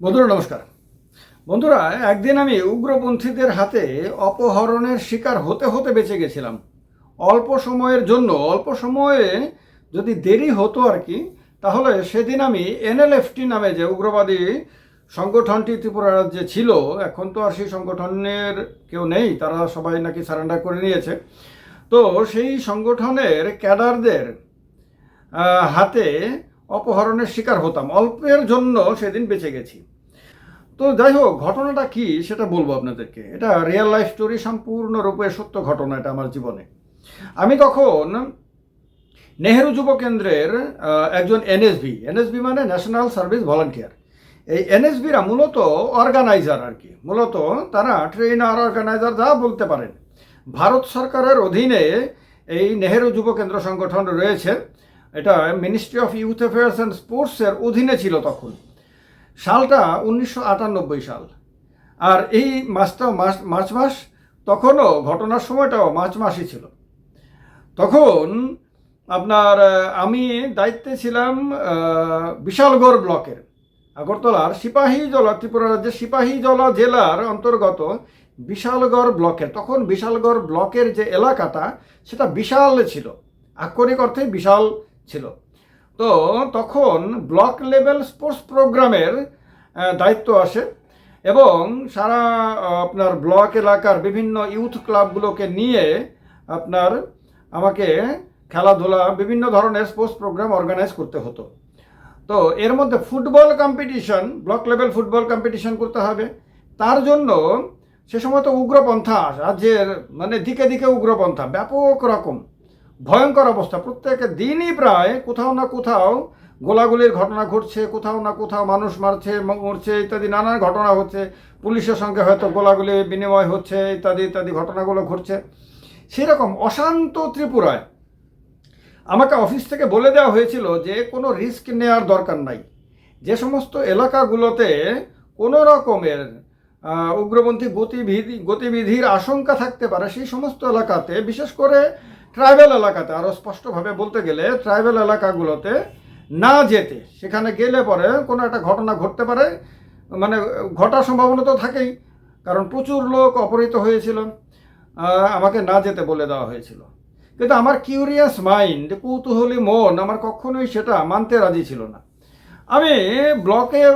বন্ধুরা, নমস্কার। বন্ধুরা, একদিন আমি উগ্রপন্থীদের হাতে অপহরণের শিকার হতে হতে বেঁচে গেছিলাম। অল্প সময়ের জন্য, অল্প সময়ে যদি দেরি হতো আর কি, তাহলে সেদিন আমি এনএলএফটি নামে যে উগ্রবাদী সংগঠনটি ত্রিপুরা রাজ্যে ছিল, এখন তো আর সেই সংগঠনের কেউ নেই, তারা সবাই নাকি সারেন্ডার করে নিয়েছে। তো সেই সংগঠনের ক্যাডারদের হাতে অপহরণের শিকার হতাম। অল্পের জন্য সেদিন বেঁচে গেছি। তো যাই হোক, ঘটনাটা কি সেটা বলব আপনাদেরকে। এটা রিয়েল লাইফ স্টোরি সম্পূর্ণরূপে সত্য ঘটনা এটা আমার জীবনে। আমি তখন নেহেরু যুব কেন্দ্রের একজন এনএসবি এনএসবি মানে ন্যাশনাল সার্ভিস ভলান্টিয়ার এই এনএসবিরা মূলত অর্গানাইজার আর কি। মূলত তারা ট্রেনার অর্গানাইজার যা বলতে পারেন। ভারত সরকারের অধীনে এই নেহেরু যুব কেন্দ্র সংগঠন রয়েছে। এটা ministry of youth affairs and স্পোর্টসের অধীনে ছিল তখন। সালটা উনিশশো আটানব্বই সাল। আর এই মাসটাও মাস, মার্চ মাস, তখনও ঘটনার সময়টাও মার্চ মাসই ছিল। তখন আপনার আমি দায়িত্বে ছিলাম বিশালগড় ব্লকের, আগরতলার সিপাহীজলা ত্রিপুরা রাজ্যের সিপাহীজলা জেলার অন্তর্গত বিশালগড় ব্লকের। তখন বিশালগড় ব্লকের যে এলাকাটা, সেটা বিশাল ছিল। আক্ষরিক অর্থে বিশাল ছিল। তো তখন ব্লক লেভেল স্পোর্টস প্রোগ্রামের দায়িত্ব আসে এবং সারা আপনার ব্লক এলাকার বিভিন্ন ইউথ ক্লাবগুলোকে নিয়ে আপনার আমাকে খেলাধুলা, বিভিন্ন ধরনের স্পোর্টস প্রোগ্রাম অর্গানাইজ করতে হতো। তো এর মধ্যে football competition, block level football competition করতে হবে। তার জন্য সে সময় তো উগ্রপন্থা, রাজ্যের মানে দিকে দিকে উগ্রপন্থা, ব্যাপক রকম। ভয়ঙ্কর অবস্থা। প্রত্যেক দিনই প্রায় কোথাও না কোথাও গোলাগুলির ঘটনা ঘটছে, কোথাও না কোথাও মানুষ মারছে মরছে, ইত্যাদি, নানান ঘটনা হচ্ছে। পুলিশের সঙ্গে হয়তো গোলাগুলি বিনিময় হচ্ছে, ইত্যাদি ইত্যাদি ঘটনাগুলো ঘটছে। সেরকম অশান্ত ত্রিপুরায় আমাকে অফিস থেকে বলে দেওয়া হয়েছিল যে কোনো রিস্ক নেওয়ার দরকার নাই। যে সমস্ত এলাকাগুলোতে কোনো রকমের উগ্রপন্থী গতিবিধি, গতিবিধির আশঙ্কা থাকতে পারে, সেই সমস্ত এলাকাতে বিশেষ করে ট্রাইবেল এলাকাতে আরও স্পষ্টভাবে বলতে গেলে ট্রাইবেল এলাকাগুলোতে না যেতে, সেখানে গেলে পরে কোনো একটা ঘটনা ঘটতে পারে মানে ঘটার সম্ভাবনা তো থাকেই, কারণ প্রচুর লোক অপহৃত হয়েছিল আমাকে না যেতে বলে দেওয়া হয়েছিল। কিন্তু আমার কিউরিয়াস মাইন্ড কৌতূহলী মন আমার কখনোই সেটা মানতে রাজি ছিল না। আমি ব্লকের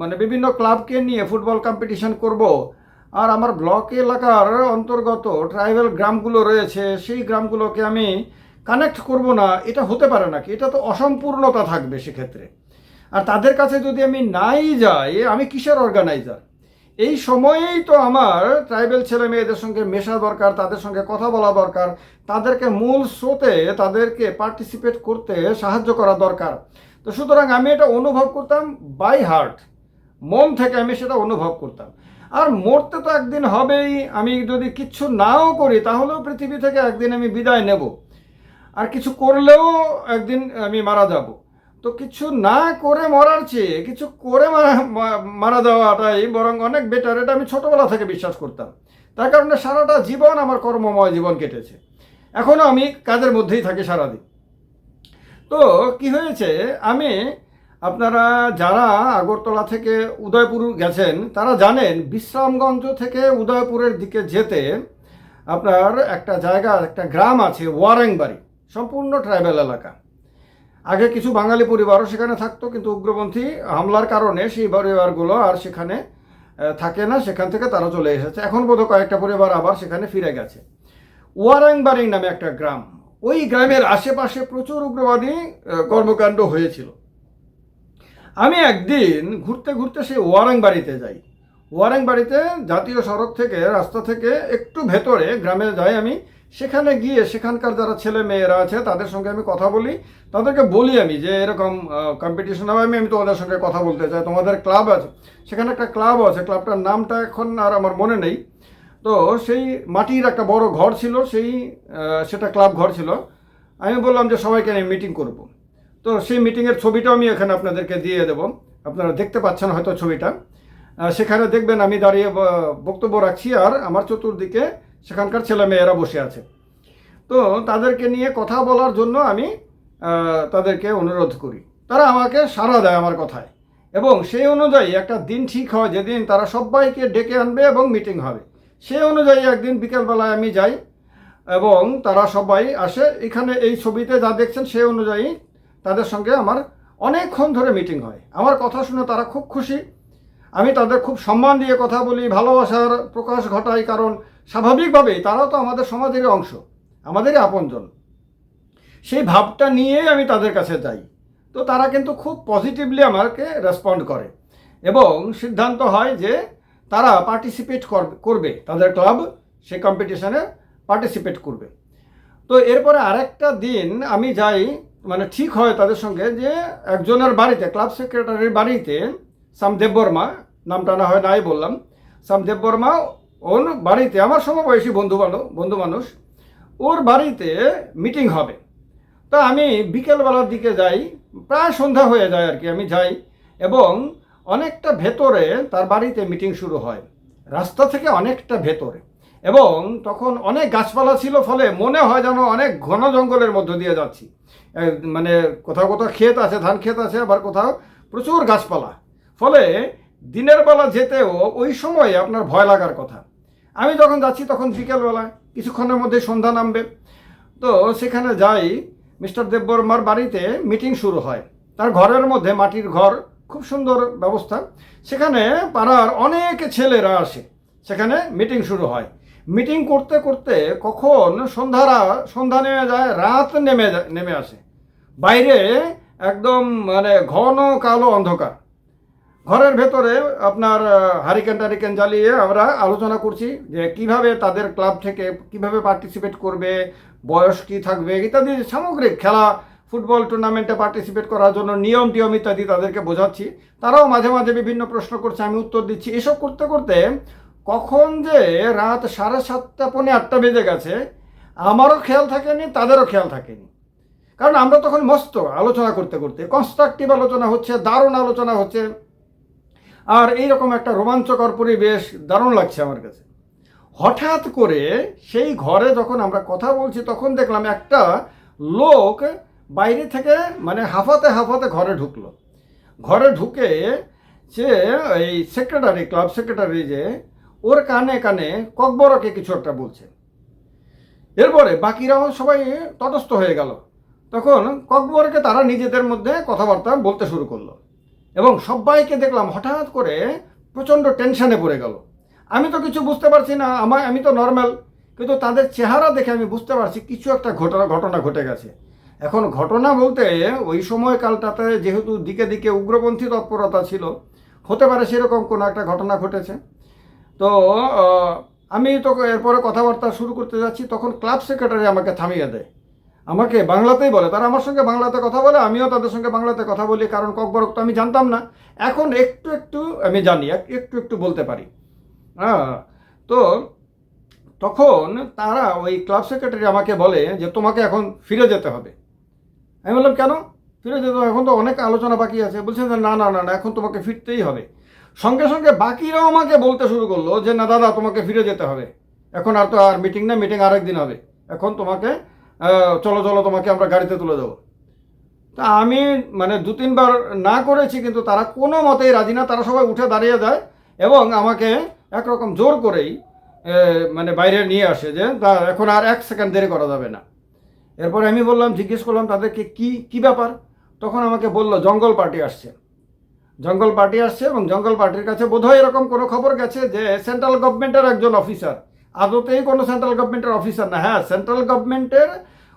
মানে বিভিন্ন ক্লাবকে নিয়ে ফুটবল কম্পিটিশন করব আর আমার ব্লক এলাকার অন্তর্গত ট্রাইবাল গ্রামগুলো রয়েছে, সেই গ্রামগুলোকে আমি কানেক্ট করব না, এটা হতে পারে নাকি? এটা তো অসম্পূর্ণতা থাকবে সেক্ষেত্রে। আর তাদের কাছে যদি আমি নাই যাই, আমি কিসের অর্গানাইজার? এই সময়েই তো আমার ট্রাইবেল ছেলে মেয়েদের সঙ্গে মেশা দরকার, তাদের সঙ্গে কথা বলা দরকার, তাদেরকে মূল স্রোতে তাদেরকে পার্টিসিপেট করতে সাহায্য করা দরকার। তো সুতরাং আমি এটা অনুভব করতাম বাই হার্ট মন থেকে আমি সেটা অনুভব করতাম। আর মরতে তো একদিন হবেই। আমি যদি কিচ্ছু নাও করি, তাহলেও পৃথিবী থেকে একদিন আমি বিদায় নেব। আর কিছু করলেও একদিন আমি মারা যাব। তো কিছু না করে মরার চেয়ে, কিছু করে মারা মারা যাওয়াটাই বরং অনেক বেটার এটা আমি ছোটবেলা থেকে বিশ্বাস করতাম। তার কারণে সারাটা জীবন আমার কর্মময় জীবন কেটেছে। এখনও আমি কাজের মধ্যেই থাকি সারাদিন। তো কি হয়েছে? আমি আপনারা যারা আগরতলা থেকে উদয়পুর গেছেন, তারা জানেন বিশ্রামগঞ্জ থেকে উদয়পুরের দিকে যেতে আপনার একটা জায়গা, একটা গ্রাম আছে, ওয়ারেংবাড়ি, সম্পূর্ণ ট্রাইবেল এলাকা। আগে কিছু বাঙালি পরিবারও সেখানে থাকতো, কিন্তু উগ্রপন্থী হামলার কারণে সেই পরিবারগুলো আর সেখানে থাকে না, সেখান থেকে তারা চলে এসেছে। এখন বোধহয় কয়েকটা পরিবার আবার সেখানে ফিরে গেছে। ওয়ারাংবাড়ি নামে একটা গ্রাম, ওই গ্রামের আশেপাশে প্রচুর উগ্রবাদী কর্মকাণ্ড হয়েছিল। আমি একদিন ঘুরতে ঘুরতে সেই ওয়ারাংবাড়িতে যাই। ওয়ারাংবাড়িতে জাতীয় সড়ক থেকে, রাস্তা থেকে একটু ভেতরে গ্রামে যাই আমি। সেখানে গিয়ে সেখানকার যারা ছেলে মেয়েরা আছে, তাদের সঙ্গে আমি কথা বলি। তাদেরকে বলি আমি যে, এরকম কম্পিটিশন হবে। আমি আমি তোমাদের সঙ্গে কথা বলতে চাই। তোমাদের ক্লাব আছে। সেখানে একটা ক্লাব আছে। ক্লাবটার নামটা এখন আর আমার মনে নেই। তো সেই মাটির একটা বড় ঘর ছিল। সেই সেটা ক্লাব ঘর ছিল। আমি বললাম যে, সবাইকে আমি মিটিং করব। তো সেই মিটিংয়ের ছবিটাও আমি এখানে আপনাদেরকে দিয়ে দেবো। আপনারা দেখতে পাচ্ছেন হয়তো ছবিটা। সেখানে দেখবেন আমি দাঁড়িয়ে বক্তব্য রাখছি আর আমার চতুর্দিকে সেখানকার ছেলে মেয়েরা বসে আছে। তো তাদেরকে নিয়ে কথা বলার জন্য আমি তাদেরকে অনুরোধ করি। তারা আমাকে সাড়া দেয় আমার কথায়। এবং সেই অনুযায়ী একটা দিন ঠিক হয় যেদিন তারা সবাইকে ডেকে আনবে এবং মিটিং হবে। সেই অনুযায়ী একদিন বিকেলবেলায় আমি যাই এবং তারা সবাই আসে। এখানে এই ছবিতে যা দেখছেন সেই অনুযায়ী তাদের সঙ্গে আমার অনেকক্ষণ ধরে মিটিং হয়। আমার কথা শুনে তারা খুব খুশি। আমি তাদের খুব সম্মান দিয়ে কথা বলি, ভালোবাসার প্রকাশ ঘটাই, কারণ স্বাভাবিকভাবেই তারাও তো আমাদের সমাজেরই অংশ, আমাদেরই আপনজন। সেই ভাবটা নিয়েই আমি তাদের কাছে যাই। তো তারা কিন্তু খুব পজিটিভলি আমাকে রেসপন্ড করে। এবং সিদ্ধান্ত হয় যে তারা পার্টিসিপেট করবে। তাদের ক্লাব সেই কম্পিটিশনে পার্টিসিপেট করবে। তো এরপরে আরেকটা দিন আমি যাই মানে ঠিক হয় তাদের সঙ্গে যে একজনের বাড়িতে, ক্লাব সেক্রেটারির বাড়িতে সাম দেববর্মা, নামটা না হয় নাই বললাম, সাম দেববর্মা, ওর বাড়িতে, আমার সমবয়সী বন্ধু বন্ধু মানুষ, ওর বাড়িতে মিটিং হবে। তা আমি বিকেলবেলার দিকে যাই, প্রায় সন্ধ্যা হয়ে যায় আর কি, আমি যাই, এবং অনেকটা ভেতরে তার বাড়িতে মিটিং শুরু হয়। রাস্তা থেকে অনেকটা ভেতরে। এবং তখন অনেক গাছপালা ছিল, ফলে মনে হয় যেন অনেক ঘন জঙ্গলের মধ্য দিয়ে যাচ্ছি। মানে কোথাও কোথাও ক্ষেত আছে, ধান ক্ষেত আছে, আবার কোথাও প্রচুর গাছপালা। ফলে দিনের বেলা যেতেও ওই সময়ে আপনার ভয় লাগার কথা। আমি যখন যাচ্ছি তখন বিকেলবেলা, কিছুক্ষণের মধ্যে সন্ধ্যা নামবে। তো সেখানে যাই, মিস্টার দেববর্মার বাড়িতে মিটিং শুরু হয়। তার ঘরের মধ্যে মাটির ঘর, খুব সুন্দর ব্যবস্থা। সেখানে পাড়ার অনেক ছেলেরা আসে। সেখানে মিটিং শুরু হয়। মিটিং করতে করতে কখন সন্ধ্যারা সন্ধ্যা নেমে যায়, রাত নেমে নেমে আসে। বাইরে একদম মানে ঘন কালো অন্ধকার। ঘরের ভেতরে আপনার হারিকেন টারিকেন জ্বালিয়ে আমরা আলোচনা করছি যে কীভাবে তাদের ক্লাব থেকে কীভাবে পার্টিসিপেট করবে, বয়স কি থাকবে, ইত্যাদি সামগ্রিক খেলা, ফুটবল টুর্নামেন্টে পার্টিসিপেট করার জন্য নিয়ম, টিয়ম ইত্যাদি তাদেরকে বোঝাচ্ছি। তারাও মাঝে মাঝে বিভিন্ন প্রশ্ন করছে, আমি উত্তর দিচ্ছি। এসব করতে করতে কখন যে রাত সাড়ে সাতটা, পৌনে আটটা বেজে গেছে, আমারও খেয়াল থাকেনি, তাদেরও খেয়াল থাকেনি। কারণ আমরা তখন মস্ত আলোচনা করতে করতে কনস্ট্রাকটিভ আলোচনা হচ্ছে, দারুণ আলোচনা হচ্ছে, আর এইরকম একটা রোমাঞ্চকর পরিবেশ দারুণ লাগছে আমার কাছে। হঠাৎ করে সেই ঘরে যখন আমরা কথা বলছি, তখন দেখলাম একটা লোক বাইরে থেকে মানে হাফাতে হাফাতে ঘরে ঢুকলো। ঘরে ঢুকে সে এই সেক্রেটারি ক্লাব সেক্রেটারি যে ওর কানে কানে ককবরকে কিছু একটা বলছে। এরপরে বাকিরাও সবাই তটস্থ হয়ে গেল। তখন ককবরকে তারা নিজেদের মধ্যে কথাবার্তা বলতে শুরু করল। এবং সবাইকে দেখলাম হঠাৎ করে প্রচণ্ড টেনশনে পড়ে গেল। আমি তো কিছু বুঝতে পারছি না আমার আমি তো নর্মাল কিন্তু তাদের চেহারা দেখে আমি বুঝতে পারছি কিছু একটা ঘটনা ঘটনা ঘটে গেছে। এখন ঘটনা বলতে ওই সময়কালটাতে যেহেতু দিকে দিকে উগ্রপন্থী তৎপরতা ছিল, হতে পারে সেরকম কোনো একটা ঘটনা ঘটেছে। তো আমি তো এরপরে কথাবার্তা শুরু করতে যাচ্ছি, তখন ক্লাব সেক্রেটারি আমাকে থামিয়ে দেয়। আমাকে বাংলাতেই বলে, তারা আমার সঙ্গে বাংলাতে কথা বলে, আমিও তাদের সঙ্গে বাংলাতে কথা বলি, কারণ ককবরক তো আমি জানতাম না। এখন একটু একটু, আমি জানি, এক- একটু একটু বলতে পারি। হ্যাঁ তো তখন তারা ওই ক্লাব সেক্রেটারি আমাকে বলে যে, তোমাকে এখন ফিরে যেতে হবে। আমি বললাম, কেন? ফিরে যেতে? এখন তো অনেক আলোচনা বাকি আছে। বলছে যে, না না না না, এখন তোমাকে ফিরতেই হবে। সঙ্গে সঙ্গে বাকিরাও আমাকে বলতে শুরু করল যে, না দাদা, তোমাকে ফিরে যেতে হবে। এখন আর তো আর মিটিং না মিটিং আরেক দিন হবে। এখন তোমাকে চলো চলো, তোমাকে আমরা গাড়িতে তুলে দেবো। তা আমি মানে দু তিনবার না করেছি, কিন্তু তারা কোনো মতেই রাজি না। তারা সবাই উঠে দাঁড়িয়ে যায় এবং আমাকে একরকম জোর করেই মানে বাইরে নিয়ে আসে যে, তা এখন আর এক সেকেন্ড দেরি করা যাবে না। এরপরে আমি বললাম, জিজ্ঞেস করলাম, তাদেরকে কি কি ব্যাপার? তখন আমাকে বলল, জঙ্গল পার্টি আসছে। জঙ্গল পার্টি আসছে এবং জঙ্গল পার্টির কাছে বোধহয় এরকম কোনো খবর গেছে যে সেন্ট্রাল গভর্নমেন্টের একজন অফিসার আদতেই কোনো সেন্ট্রাল গভর্নমেন্টের অফিসার না। হ্যাঁ সেন্ট্রাল গভর্নমেন্টের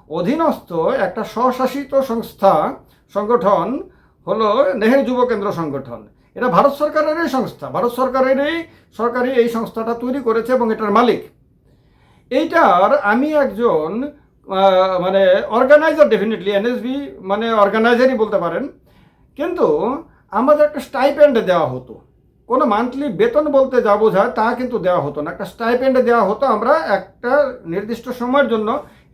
অধীনস্থ একটা স্বশাসিত সংস্থা, সংগঠন হলো নেহেরু যুব কেন্দ্র সংগঠন। এটা ভারত সরকারেরই সংস্থা। ভারত সরকারেরই সরকারি এই সংস্থাটা তৈরি করেছে এবং এটার মালিক। এইটার আমি একজন মানে অর্গানাইজার ডেফিনেটলি এনএসবি মানে অর্গানাইজারই বলতে পারেন। কিন্তু আমাদের একটা স্টাইপেন্ড দেওয়া হতো। কোনো মান্থলি বেতন বলতে যা বোঝায় তা কিন্তু দেওয়া হতো না। একটা স্টাইপেন্ড দেওয়া হতো, আমরা একটা নির্দিষ্ট সময়ের জন্য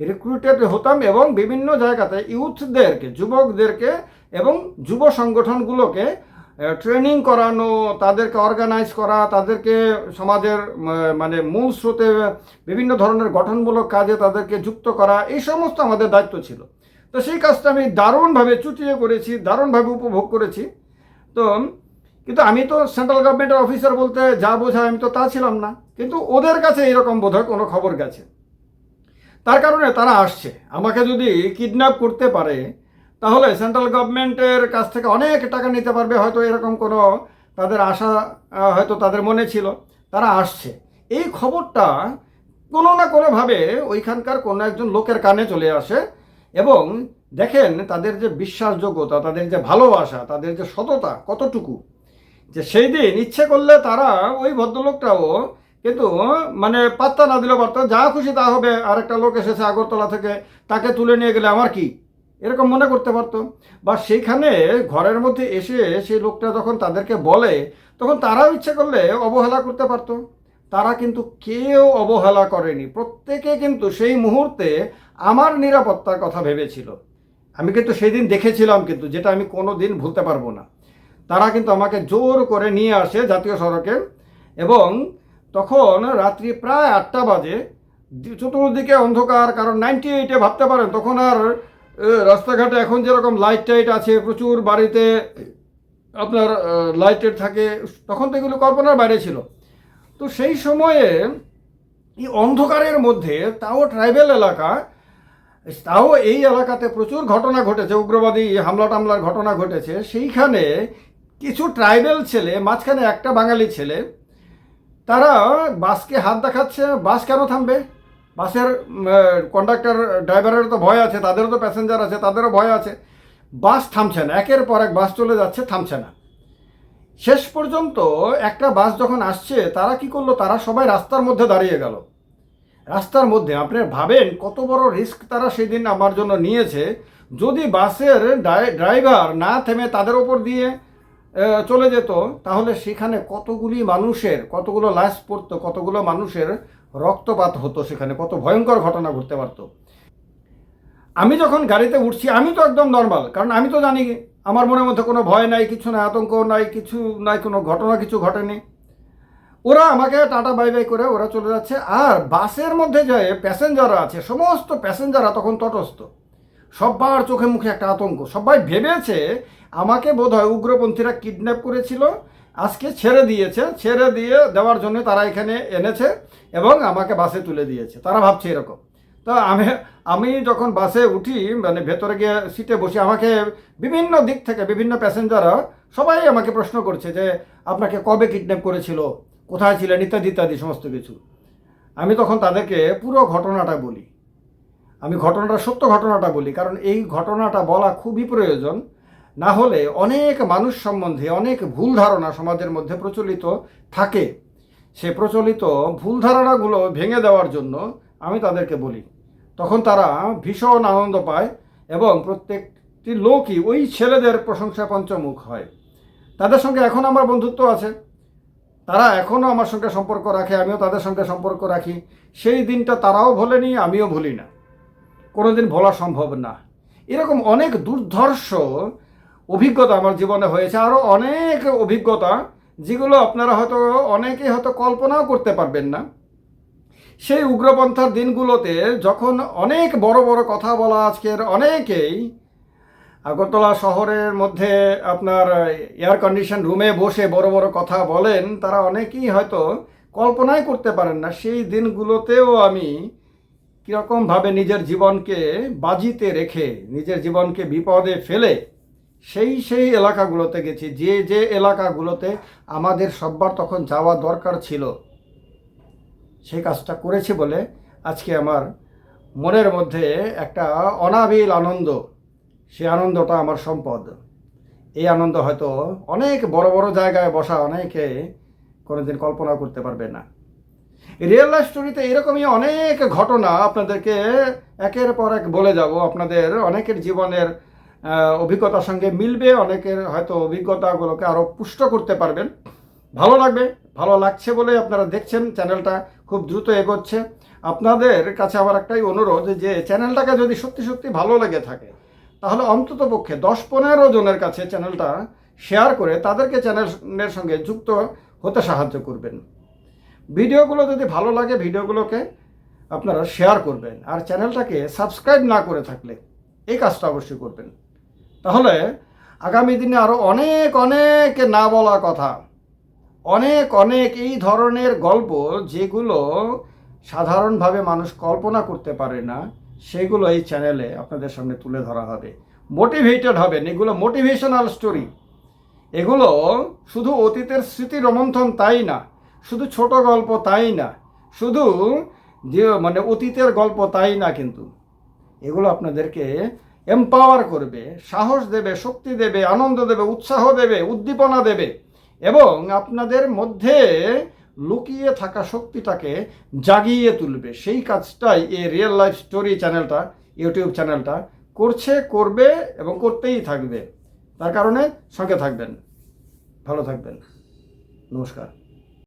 রিক্রুটেড হতাম এবং বিভিন্ন জায়গাতে ইউথদেরকে যুবকদেরকে এবং যুব সংগঠনগুলোকে ট্রেনিং করানো, তাদেরকে অর্গানাইজ করা, তাদেরকে সমাজের মানে মূল স্রোতে বিভিন্ন ধরনের গঠনমূলক কাজে তাদেরকে যুক্ত করা, এই সমস্ত আমাদের দায়িত্ব ছিল। তো সেই কাজটা আমি দারুণভাবে চুটিয়ে করেছি, দারুণভাবে উপভোগ করেছি। তো, কিন্তু আমি তো সেন্ট্রাল গভর্নমেন্টের অফিসার বলতে যা বোঝায় আমি তো তা ছিলাম না। কিন্তু ওদের কাছে এরকম বোধহয় কোনো খবর গেছে। তার কারণে তারা আসছে। আমাকে যদি কিডন্যাপ করতে পারে, তাহলে সেন্ট্রাল গভর্নমেন্টের কাছ থেকে অনেক টাকা নিতে পারবে, হয়তো এরকম কোনো তাদের আশা হয়তো তাদের মনে ছিল। তারা আসছে। এই খবরটা কোনো না কোনোভাবে ওইখানকার কোনো একজন লোকের কানে চলে আসে। এবং দেখেন তাদের যে বিশ্বাসযোগ্যতা, তাদের যে ভালোবাসা, তাদের যে সততা কতটুকু? যে সেই দিন ইচ্ছে করলে তারা ওই ভদ্রলোকটাও কিন্তু মানে পাত্তা না দিলেও পারতো, যা খুশি তা হবে আর একটা লোক এসেছে আগরতলা থেকে, তাকে তুলে নিয়ে গেলে আমার কি? এরকম মনে করতে পারতো। বা সেইখানে ঘরের মধ্যে এসে সেই লোকটা যখন তাদেরকে বলে, তখন তারাও ইচ্ছে করলে অবহেলা করতে পারতো। তারা কিন্তু কেউ অবহেলা করেনি। প্রত্যেকে কিন্তু সেই মুহূর্তে আমার নিরাপত্তার কথা ভেবেছিল। আমি কিন্তু সেই দিন দেখেছিলাম কিন্তু, যেটা আমি কোনো দিন ভুলতে পারব না। তারা কিন্তু আমাকে জোর করে নিয়ে আসে জাতীয় সড়কে এবং তখন রাত্রি প্রায় আটটা বাজে, চতুর্দিকে অন্ধকার, কারণ নাইনটি এইটে ভাবতে পারেন, তখন আর রাস্তাঘাটে এখন যেরকম লাইট টাইট আছে, প্রচুর বাড়িতে আপনার লাইটের থাকে, তখন তো এগুলো কল্পনার বাইরে ছিল। তো সেই সময়ে এই অন্ধকারের মধ্যে তাও ট্রাইবেল এলাকা, তাও এই এলাকাতে প্রচুর ঘটনা ঘটেছে, উগ্রবাদী হামলা টামলার ঘটনা ঘটেছে। সেইখানে কিছু ট্রাইবেল ছেলে, মাঝখানে একটা বাঙালি ছেলে, তারা বাসকে হাত দেখাচ্ছে, বাস কেন থামবে? বাসের কন্ডাক্টর ড্রাইভারের তো ভয় আছে, তাদেরও তো প্যাসেঞ্জার আছে, তাদেরও ভয় আছে। বাস থামছে না, একের পর এক বাস চলে যাচ্ছে, থামছে না। শেষ পর্যন্ত একটা বাস যখন আসছে, তারা কি করল? তারা সবাই রাস্তার মধ্যে দাঁড়িয়ে গেল। রাস্তার মধ্যে, আপনি ভাবেন কত বড় রিস্ক তারা সেদিন আমার জন্য নিয়েছে। যদি বাসের ড্রাই- ড্রাইভার না থেমে তাদের ওপর দিয়ে চলে যেত, তাহলে সেখানে কতগুলি মানুষের, কতগুলো লাশ পড়তো, কতগুলো মানুষের রক্তপাত হতো সেখানে, কত ভয়ঙ্কর ঘটনা ঘটতে পারতো। আমি যখন গাড়িতে উঠছি, আমি তো একদম নর্মাল কারণ আমি তো জানি আমার মনের মধ্যে কোনো ভয় নাই, কিছু নাই, আতঙ্ক নাই, কিছু নাই, কোনো ঘটনা কিছু ঘটেনি। ওরা আমাকে টাটা, বাই বাই করে ওরা চলে যাচ্ছে। আর বাসের মধ্যে যে প্যাসেঞ্জাররা আছে, সমস্ত প্যাসেঞ্জাররা তখন তটস্থ। সবার চোখে মুখে একটা আতঙ্ক। সবাই ভেবেছে আমাকে বোধহয় উগ্রপন্থীরা কিডন্যাপ করেছিল, আজকে ছেড়ে দিয়েছে। ছেড়ে দিয়ে দেওয়ার জন্য তারা এখানে এনেছে এবং আমাকে বাসে তুলে দিয়েছে। তারা ভাবছে এরকম। তো আমি আমি যখন বাসে উঠি মানে ভেতরে গিয়ে সিটে বসে আমাকে বিভিন্ন দিক থেকে বিভিন্ন প্যাসেঞ্জাররা সবাই আমাকে প্রশ্ন করছে যে, আপনাকে কবে কিডন্যাপ করেছিল? কোথায় ছিলেন? ইত্যাদি ইত্যাদি সমস্ত কিছু। আমি তখন তাদেরকে পুরো ঘটনাটা বলি। আমি ঘটনাটা, সত্য ঘটনাটা বলি। কারণ এই ঘটনাটা বলা খুবই প্রয়োজন। না হলে অনেক মানুষ সম্বন্ধে অনেক ভুল ধারণা সমাজের মধ্যে প্রচলিত থাকে। সে প্রচলিত ভুল ধারণাগুলো ভেঙে দেওয়ার জন্য আমি তাদেরকে বলি। তখন তারা ভীষণ আনন্দ পায় এবং প্রত্যেকটি লোকই ওই ছেলেদের প্রশংসা পঞ্চমুখ হয়। তাদের সঙ্গে এখন আমার বন্ধুত্ব আছে। তারা এখনও আমার সঙ্গে সম্পর্ক রাখে, আমিও তাদের সঙ্গে সম্পর্ক রাখি। সেই দিনটা তারাও ভোলেনি, আমিও ভুলি না। কোনোদিন ভোলা সম্ভব না। এরকম অনেক দুর্ধর্ষ অভিজ্ঞতা আমার জীবনে হয়েছে, আরও অনেক অভিজ্ঞতা যেগুলো আপনারা হয়তো অনেকেই হয়তো কল্পনাও করতে পারবেন না। সেই উগ্রপন্থার দিনগুলোতে যখন অনেক বড় বড় কথা বলা আজকের অনেকেই, আগরতলা শহরের মধ্যে আপনার এয়ার কন্ডিশন রুমে বসে বড় বড় কথা বলেন, তারা অনেকেই হয়তো কল্পনাই করতে পারেন না। সেই দিনগুলোতেও আমি কীরকমভাবে নিজের জীবনকে বাজিতে রেখে, নিজের জীবনকে বিপদে ফেলে সেই সেই এলাকাগুলোতে গেছি। যে যে এলাকাগুলোতে আমাদের সব্বার তখন যাওয়া দরকার ছিল। সেই কাজটা করেছি বলে আজকে আমার মনের মধ্যে একটা অনাবিল আনন্দ, সে আনন্দটা আমার সম্পদ। এই আনন্দ হয়তো অনেক বড় বড় জায়গায় বসা অনেকে কোনোদিন কল্পনা করতে পারবে না। রিয়েল লাইফ স্টোরিতে এরকমই অনেক ঘটনা আপনাদেরকে একের পর এক বলে যাব। আপনাদের অনেকের জীবনের অভিজ্ঞতার সঙ্গে মিলবে, অনেকের হয়তো অভিজ্ঞতাগুলোকে আরও পুষ্ট করতে পারবেন। ভালো লাগবে, ভালো লাগছে বলে আপনারা দেখছেন চ্যানেলটা। খুব দ্রুত এগোচ্ছে। আপনাদের কাছে আমার একটাই অনুরোধ যে, চ্যানেলটাকে যদি সত্যি সত্যি ভালো লেগে থাকে, তাহলে অন্তত পক্ষে দশ পনেরো জনের কাছে চ্যানেলটা শেয়ার করে তাদেরকে চ্যানেলের সঙ্গে যুক্ত হতে সাহায্য করবেন। ভিডিওগুলো যদি ভালো লাগে, ভিডিওগুলোকে আপনারা শেয়ার করবেন আর চ্যানেলটাকে সাবস্ক্রাইব না করে থাকলে এই কাজটা অবশ্যই করবেন। তাহলে আগামী দিনে আরও অনেক অনেক না বলা কথা অনেক অনেক এই ধরনের গল্প যেগুলো সাধারণভাবে মানুষ কল্পনা করতে পারে না, সেগুলো এই চ্যানেলে আপনাদের সামনে তুলে ধরা হবে। মোটিভেটেড হবেন, এগুলো মোটিভেশনাল স্টোরি এগুলো শুধু অতীতের স্মৃতি রোমন্থন তাই না, শুধু ছোট গল্প তাই না, শুধু যে মানে অতীতের গল্প তাই না কিন্তু। এগুলো আপনাদেরকে এম্পাওয়ার করবে, সাহস দেবে, শক্তি দেবে, আনন্দ দেবে, উৎসাহ দেবে, উদ্দীপনা দেবে। এবং আপনাদের মধ্যে লুকিয়ে থাকা শক্তিটাকে জাগিয়ে তুলবে। সেই কাজটাই এই রিয়েল লাইফ স্টোরি চ্যানেলটা ইউটিউব চ্যানেলটা করছে, করবে এবং করতেই থাকবে। তার কারণে সঙ্গে থাকবেন। ভালো থাকবেন। নমস্কার।